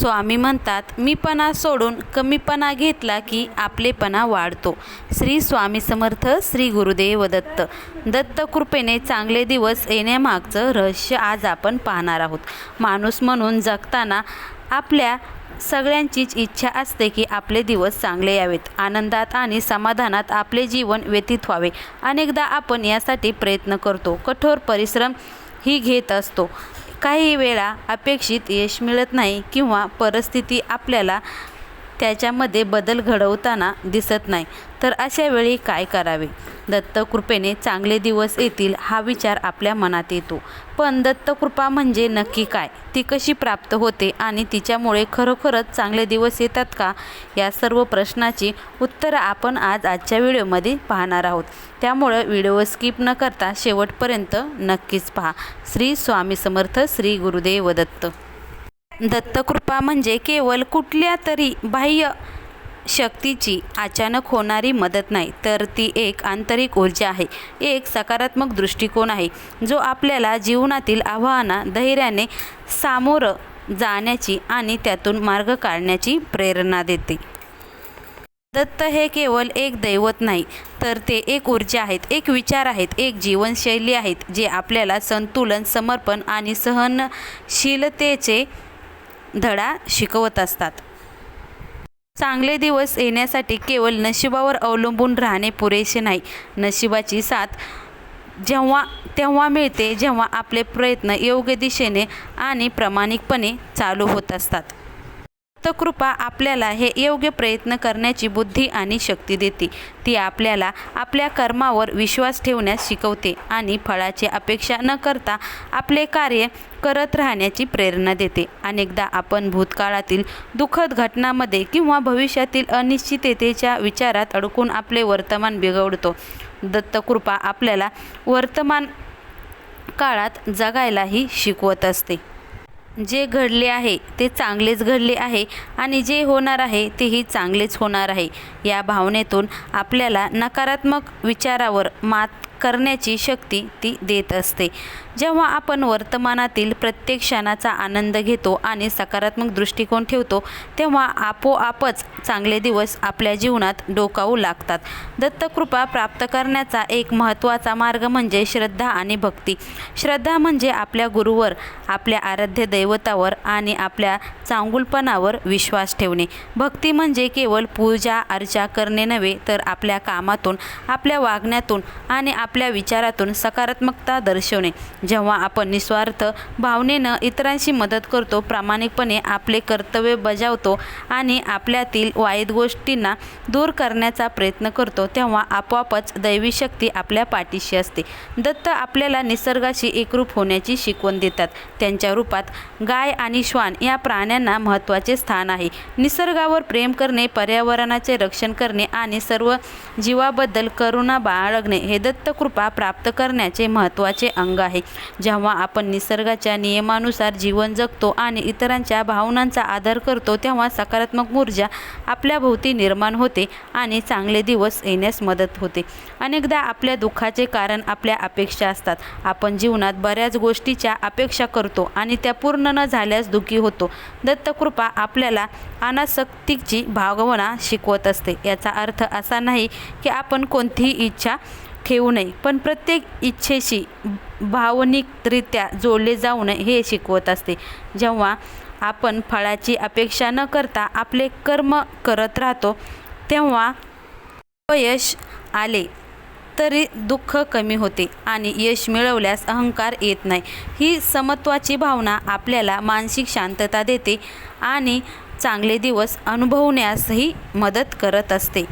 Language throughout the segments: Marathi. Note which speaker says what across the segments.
Speaker 1: स्वामी म्हणतात मीपणा सोडून कमीपणा घेतला की आपलेपणा वाढतो. श्री स्वामी समर्थ श्री गुरुदेव दत्त. दत्त कृपेने चांगले दिवस येण्यामागचं रहस्य आज आपण पाहणार आहोत. माणूस म्हणून जगताना आपल्या सगळ्यांचीच इच्छा असते की आपले दिवस चांगले यावेत. आनंदात आणि समाधानात आपले जीवन व्यतीत व्हावे. अनेकदा आपण यासाठी प्रयत्न करतो. कठोर परिश्रम ही घेत असतो. काही वेळा अपेक्षित यश मिळत नाही किंवा परिस्थिती आपल्याला त्याच्यामध्ये बदल घडवताना दिसत नाही. तर अशा वेळी काय करावे? दत्तकृपेने चांगले दिवस येतील हा विचार आपल्या मनात येतो. पण दत्तकृपा म्हणजे नक्की काय? ती कशी प्राप्त होते आणि तिच्यामुळे खरोखरच चांगले दिवस येतात का? या सर्व प्रश्नाची उत्तरं आपण आज आजच्या व्हिडिओमध्ये पाहणार आहोत. त्यामुळं व्हिडिओ स्किप न करता शेवटपर्यंत नक्कीच पहा. श्री स्वामी समर्थ श्री गुरुदेव दत्त. दत्तकृपा म्हणजे केवळ कुठल्या तरी बाह्य शक्तीची अचानक होणारी मदत नाही तर ती एक आंतरिक ऊर्जा आहे एक सकारात्मक दृष्टिकोन आहे जो आपल्याला जीवनातील आव्हाना धैर्याने सामोरं जाण्याची आणि त्यातून मार्ग काढण्याची प्रेरणा देते. दत्त हे केवळ एक दैवत नाही तर ते एक ऊर्जा आहेत एक विचार आहेत एक जीवनशैली आहेत जे आपल्याला संतुलन समर्पण आणि सहनशीलतेचे धडा शिकवत असतात. चांगले दिवस येण्यासाठी केवळ नशिबावर अवलंबून राहणे पुरेसे नाही. नशिबाची साथ जेव्हा तेव्हा मिळते जेव्हा आपले प्रयत्न योग्य दिशेने आणि प्रामाणिकपणे चालू होत असतात. कृपा आपल्याला हे योग्य प्रयत्न करण्याची बुद्धी आणि शक्ती देते. ती आपल्याला आपल्या कर्मावर विश्वास ठेवण्यास शिकवते आणि फळाची अपेक्षा न करता आपले कार्य करत राहण्याची प्रेरणा देते. अनेकदा आपण भूतकाळातील दुःखद घटनामध्ये किंवा भविष्यातील अनिश्चिततेच्या विचारात अडकून आपले वर्तमान बिघडतो. दत्तकृपा आपल्याला वर्तमान काळात जगायलाही शिकवत असते. जे घडले आहे ते चांगलेच घडले आहे आणि जे होणार आहे तेही चांगलेच होणार आहे. या भावनेतून आपल्याला नकारात्मक विचारावर मात करण्याची शक्ती ती देत असते. जेव्हा आपण वर्तमानातील प्रत्येक क्षणाचा आनंद घेतो आणि सकारात्मक दृष्टिकोन ठेवतो तेव्हा आपोआपच चांगले दिवस आपल्या जीवनात डोकावू लागतात. दत्तकृपा प्राप्त करण्याचा एक महत्त्वाचा मार्ग म्हणजे श्रद्धा आणि भक्ती. श्रद्धा म्हणजे आपल्या गुरुवर आपल्या आराध्य दैवतावर आणि आपल्या चांगुलपणावर विश्वास ठेवणे. भक्ती म्हणजे केवळ पूजा अर्चा करणे नव्हे तर आपल्या कामातून आपल्या वागण्यातून आणि आप आपल्या विचारातून सकारात्मकता दर्शवणे. जेव्हा आपण निस्वार्थ भावनेनं इतरांशी मदत करतो प्रामाणिकपणे आपले कर्तव्य बजावतो आणि आपल्यातील वाईट गोष्टींना दूर करण्याचा प्रयत्न करतो तेव्हा आपोआपच दैवी शक्ती आपल्या पाठीशी असते. दत्त आपल्याला निसर्गाशी एकरूप होण्याची शिकवण देतात. त्यांच्या रूपात गाय आणि श्वान या प्राण्यांना महत्त्वाचे स्थान आहे. निसर्गावर प्रेम करणे पर्यावरणाचे रक्षण करणे आणि सर्व जीवाबद्दल करुणा बाळगणे हे दत्त कृपा प्राप्त करण्याचे महत्त्वाचे अंग आहे. जेव्हा आपण निसर्गाच्या नियमानुसार जीवन जगतो आणि इतरांच्या भावनांचा आदर करतो तेव्हा सकारात्मक ऊर्जा आपल्या भोवती निर्माण होते आणि चांगले दिवस येण्यास मदत होते. अनेकदा आपल्या दुःखाचे कारण आपल्या अपेक्षा असतात. आपण जीवनात बऱ्याच गोष्टीच्या अपेक्षा करतो आणि त्या पूर्ण न झाल्यास दुःखी होतो. दत्तकृपा आपल्याला अनासक्तीची भावना शिकवत असते. याचा अर्थ असा नाही की आपण कोणतीही इच्छा ठेवू नये. पण प्रत्येक इच्छेशी भावनिकरित्या जोडले जाऊ नये हे शिकवत असते. जेव्हा आपण फळाची अपेक्षा न करता आपले कर्म करत राहतो तेव्हा यश आले तरी दुःख कमी होते आणि यश मिळवल्यास अहंकार येत नाही. ही समत्वाची भावना आपल्याला मानसिक शांतता देते आणि चांगले दिवस अनुभवण्यासही मदत करत असते.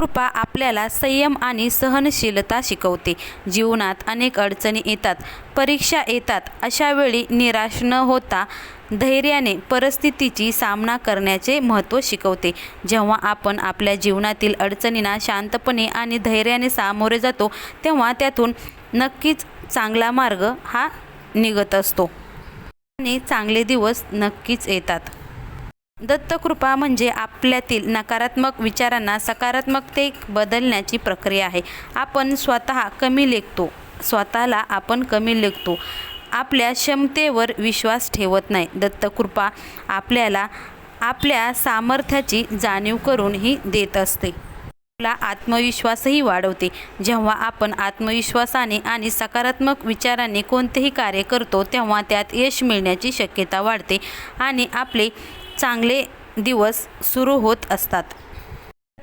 Speaker 1: कृपा आपल्याला संयम आणि सहनशीलता शिकवते. जीवनात अनेक अडचणी येतात परीक्षा येतात अशा वेळी निराश न होता धैर्याने परिस्थितीची सामना करण्याचे महत्त्व शिकवते. जेव्हा आपण आपल्या जीवनातील अडचणींना शांतपणे आणि धैर्याने सामोरे जातो तेव्हा त्यातून नक्कीच चांगला मार्ग हा निघत असतो. आणि चांगले दिवस नक्कीच येतात. दत्तकृपा म्हणजे आपल्यातील नकारात्मक विचारांना सकारात्मकतेक बदलण्याची प्रक्रिया आहे. आपण स्वतः कमी लेखतो. स्वतःला आपण कमी लेखतो. आपल्या क्षमतेवर विश्वास ठेवत नाही. दत्तकृपा आपल्याला आपल्या सामर्थ्याची जाणीव करून ही देत असते. आपला आत्मविश्वासही वाढवते. जेव्हा आपण आत्मविश्वासाने आणि सकारात्मक विचारांनी कोणतेही कार्य करतो तेव्हा त्यात यश मिळण्याची शक्यता वाढते आणि आपले चांगले दिवस सुरू होत असतात.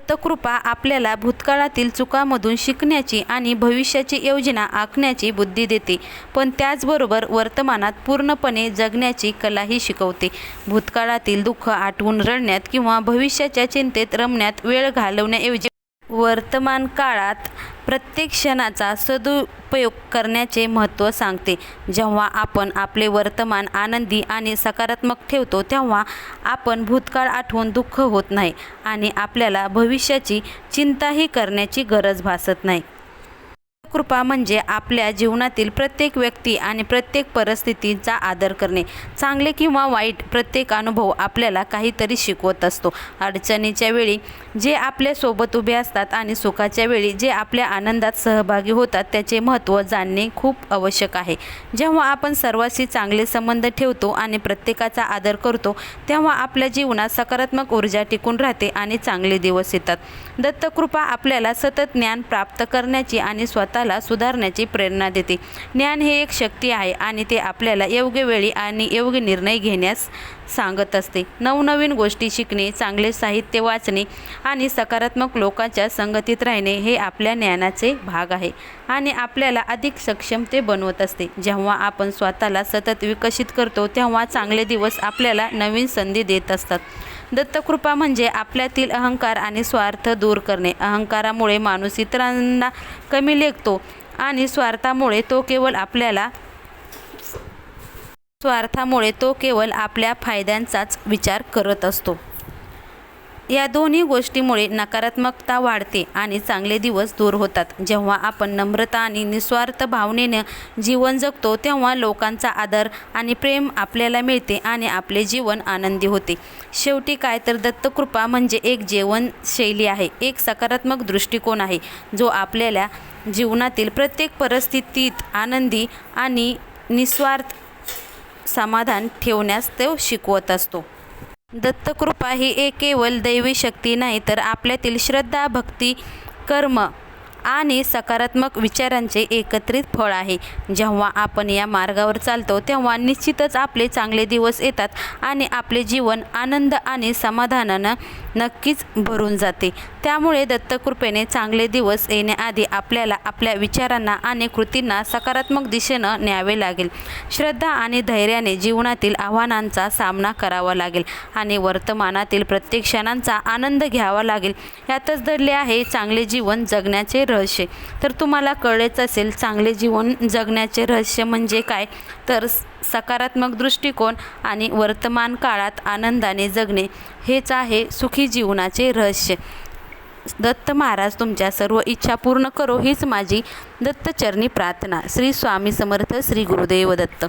Speaker 1: दत्तकृपा आपल्याला भूतकाळातील चुकामधून शिकण्याची आणि भविष्याची योजना आखण्याची बुद्धी देते पण त्याचबरोबर वर्तमानात पूर्णपणे जगण्याची कलाही शिकवते. भूतकाळातील दुःख आठवून रडण्यात किंवा भविष्याच्या चिंतेत रमण्यात वेळ घालवण्याऐवजी वर्तमान काळात प्रत्येक क्षणाचा सदुपयोग करण्याचे महत्त्व सांगते. जेव्हा आपण आपले वर्तमान आनंदी आणि सकारात्मक ठेवतो तेव्हा आपण भूतकाळ आठवून दुःख होत नाही आणि आपल्याला भविष्याची चिंताही करण्याची गरज भासत नाही. कृपा म्हणजे आपल्या जीवनातील प्रत्येक व्यक्ती आणि प्रत्येक परिस्थितीचा आदर करणे. चांगले किंवा वाईट प्रत्येक अनुभव आपल्याला काहीतरी शिकवत असतो. अडचणीच्या वेळी जे आपल्यासोबत उभे असतात आणि सुखाच्या वेळी जे आपल्या आनंदात सहभागी होतात त्याचे महत्त्व जाणणे खूप आवश्यक आहे. जेव्हा आपण सर्वांशी चांगले संबंध ठेवतो आणि प्रत्येकाचा आदर करतो तेव्हा आपल्या जीवनात सकारात्मक ऊर्जा टिकून राहते आणि चांगले दिवस येतात. दत्तकृपा आपल्याला सतत ज्ञान प्राप्त करण्याची आणि स्वतः स्वतःला सुधारण्याची प्रेरणा देते. ज्ञान हे एक शक्ती आहे आणि ते आपल्याला योग्य वेळी आणि योग्य निर्णय घेण्यास सांगत असते. नवनवीन गोष्टी शिकणे चांगले साहित्य वाचणे आणि सकारात्मक लोकांच्या संगतीत राहणे हे आपल्या ज्ञानाचे भाग आहे आणि आपल्याला अधिक सक्षम ते बनवत असते. जेव्हा आपण स्वतःला सतत विकसित करतो तेव्हा चांगले दिवस आपल्याला नवीन संधी देत असतात. दत्तकृपा म्हणजे आपल्यातील अहंकार आणि स्वार्थ दूर करणे. अहंकारामुळे माणूस इतरांना कमी लेखतो आणि स्वार्थामुळे तो केवळ आपल्याला स्वार्थामुळे तो केवळ आपल्या फायद्यांचाच विचार करत असतो. या दोन्ही गोष्टीमुळे नकारात्मकता वाढते आणि चांगले दिवस दूर होतात. जेव्हा आपण नम्रता आणि निस्वार्थ भावनेनं जीवन जगतो तेव्हा लोकांचा आदर आणि प्रेम आपल्याला मिळते आणि आपले जीवन आनंदी होते. शेवटी काय तर दत्तकृपा म्हणजे एक जीवनशैली आहे. एक सकारात्मक दृष्टिकोन आहे जो आपल्याला जीवनातील प्रत्येक परिस्थितीत आनंदी आणि निस्वार्थ समाधान ठेवण्यास तो शिकवत असतो. दत्तकृपा ही एक केवळ दैवी शक्ती नाही तर आपल्यातील श्रद्धा भक्ती कर्म आणि सकारात्मक विचारांचे एकत्रित फळ आहे. जेव्हा आपण या मार्गावर चालतो तेव्हा निश्चितच आपले चांगले दिवस येतात आणि आपले जीवन आनंद आणि समाधानानं नक्कीच भरून जाते. त्यामुळे दत्तकृपेने चांगले दिवस येण्याआधी आपल्याला आपल्या विचारांना आणि कृतींना सकारात्मक दिशेनं न्यावे लागेल. श्रद्धा आणि धैर्याने जीवनातील आव्हानांचा सामना करावा लागेल आणि वर्तमानातील प्रत्येक क्षणांचा आनंद घ्यावा लागेल. यातच धरले आहे चांगले जीवन जगण्याचे रहस्य. तर तुम्हाला कळलेच असेल चांगले जीवन जगण्याचे रहस्य म्हणजे काय? तर सकारात्मक दृष्टिकोन आणि वर्तमान काळात आनंदाने जगणे हेच आहे सुखी जीवनाचे रहस्य. दत्त महाराज तुमच्या सर्व इच्छा पूर्ण करो हीच माझी दत्तचरणी प्रार्थना. श्री स्वामी समर्थ श्री गुरुदेव दत्त.